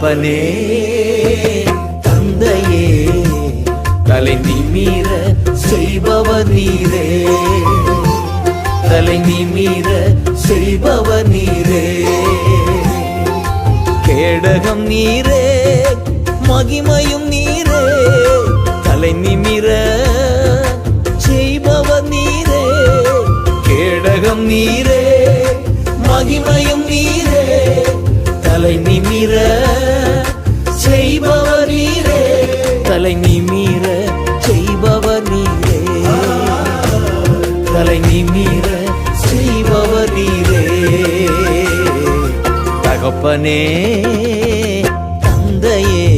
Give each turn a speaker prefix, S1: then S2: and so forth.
S1: தகப்பனே தந்தையே தலை நிமீர செய்பவர் நீரே. தலை நிமீர செய்பவர் நீரே. கேடகம் நீரே மகிமையும் நீரே. தலை நிமிர செய்பவர் நீரே. கேடகம் நீரே மகிமையும் நீரே. தலை நிமிர செய்பவர் நீரே தலை நிமிர செய்பவர் நீரே தலை நிமிர செய்பவர் நீரே தகப்பனே தந்தையே